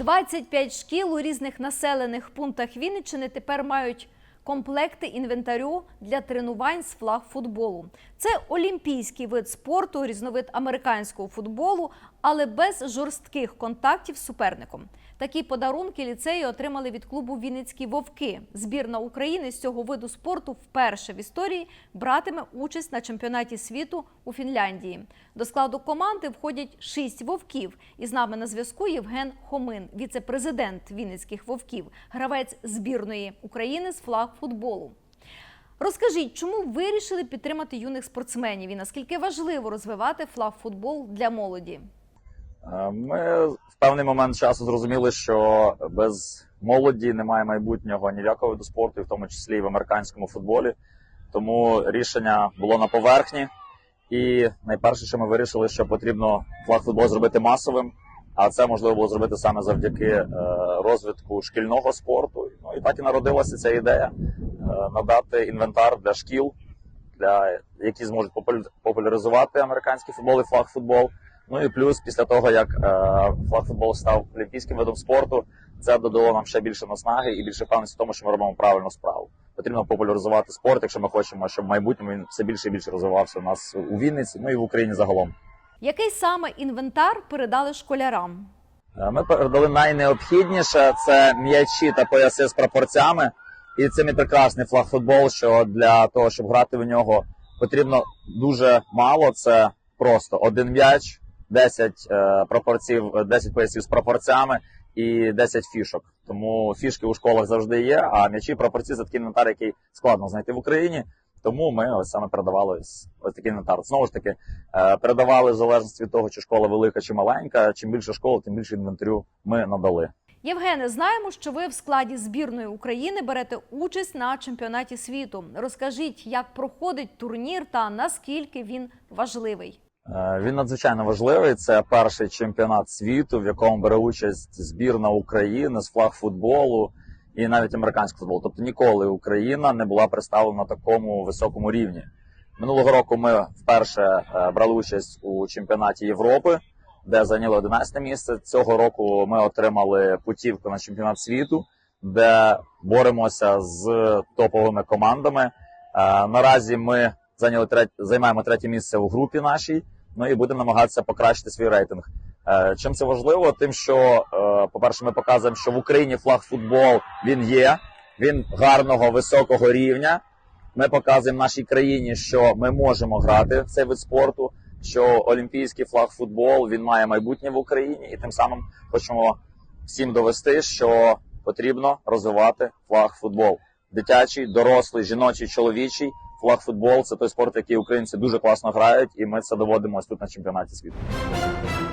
25 шкіл у різних населених пунктах Вінниччини тепер мають комплекти інвентарю для тренувань з флагфутболу. Це олімпійський вид спорту, різновид американського футболу, але без жорстких контактів з суперником. Такі подарунки ліцеї отримали від клубу Вінницькі вовки. Збірна України з цього виду спорту вперше в історії братиме участь на чемпіонаті світу у Фінляндії. До складу команди входять шість вовків. І з нами на зв'язку Євген Хомин, віце-президент Вінницьких вовків, гравець збірної України з флагфутболу. Розкажіть, чому вирішили підтримати юних спортсменів і наскільки важливо розвивати флагфутбол для молоді? Е, Ми в певний момент часу зрозуміли, що без молоді немає майбутнього ніякого виду спорту, в тому числі і в американському футболі. Тому рішення було на поверхні. І найперше, що ми вирішили, що потрібно флагфутбол зробити масовим, а це можливо було зробити саме завдяки е, розвитку шкільного спорту. Ну і так і народилася ця ідея е, надати інвентар для шкіл, для які зможуть популяризувати американський футбол і флагфутбол. Ну і плюс, після того як е, флагфутбол став олімпійським видом спорту, це додало нам ще більше наснаги і більше впевненості в тому, що ми робимо правильну справу. Потрібно популяризувати спорт, якщо ми хочемо, щоб в майбутньому він все більше і більше розвивався у нас у Вінниці, ну і в Україні загалом. Який саме інвентар передали школярам? Е, Ми передали найнеобхідніше це м'ячі та пояси з пропорцями. І це мій прекрасний флагфутбол, що для того, щоб грати в нього, потрібно дуже мало. Це просто один м'яч, 10 е, пропорцій, 10 поясів з пропорцями і 10 фішок. Тому фішки у школах завжди є, а м'ячі пропорції це такий інвентар, який складно знайти в Україні. Тому ми ось саме передавали ось, ось такий інвентар. Знову ж таки, е, передавали в залежності від того, чи школа велика чи маленька. Чим більше школа, тим більше інвентарю ми надали. Євгене, знаємо, що ви в складі збірної України берете участь на чемпіонаті світу. Розкажіть, як проходить турнір та наскільки він важливий. Е, Він надзвичайно важливий. Це перший чемпіонат світу, в якому бере участь збірна України з флагфутболу і навіть американський футбол. Тобто ніколи Україна не була представлена на такому високому рівні. Минулого року ми вперше е, брали участь у чемпіонаті Європи, де зайняли 11 місце. Цього року ми отримали путівку на чемпіонат світу, де боремося з топовими командами. Е, Наразі ми зайняли третє, займаємо третє місце у групі нашій. Ну і будемо намагатися покращити свій рейтинг. Е, Чим це важливо? Тим, що, е, по-перше, ми показуємо, що в Україні флагфутбол він є, він гарного високого рівня. Ми показуємо нашій країні, що ми можемо грати в цей вид спорту, що олімпійський флагфутбол він має майбутнє в Україні, і тим самим хочемо всім довести, що потрібно розвивати флагфутбол. Дитячий, дорослий, жіночий, чоловічий флагфутбол це той спорт, який українці дуже класно грають, і ми це доводимо ось тут на чемпіонаті світу.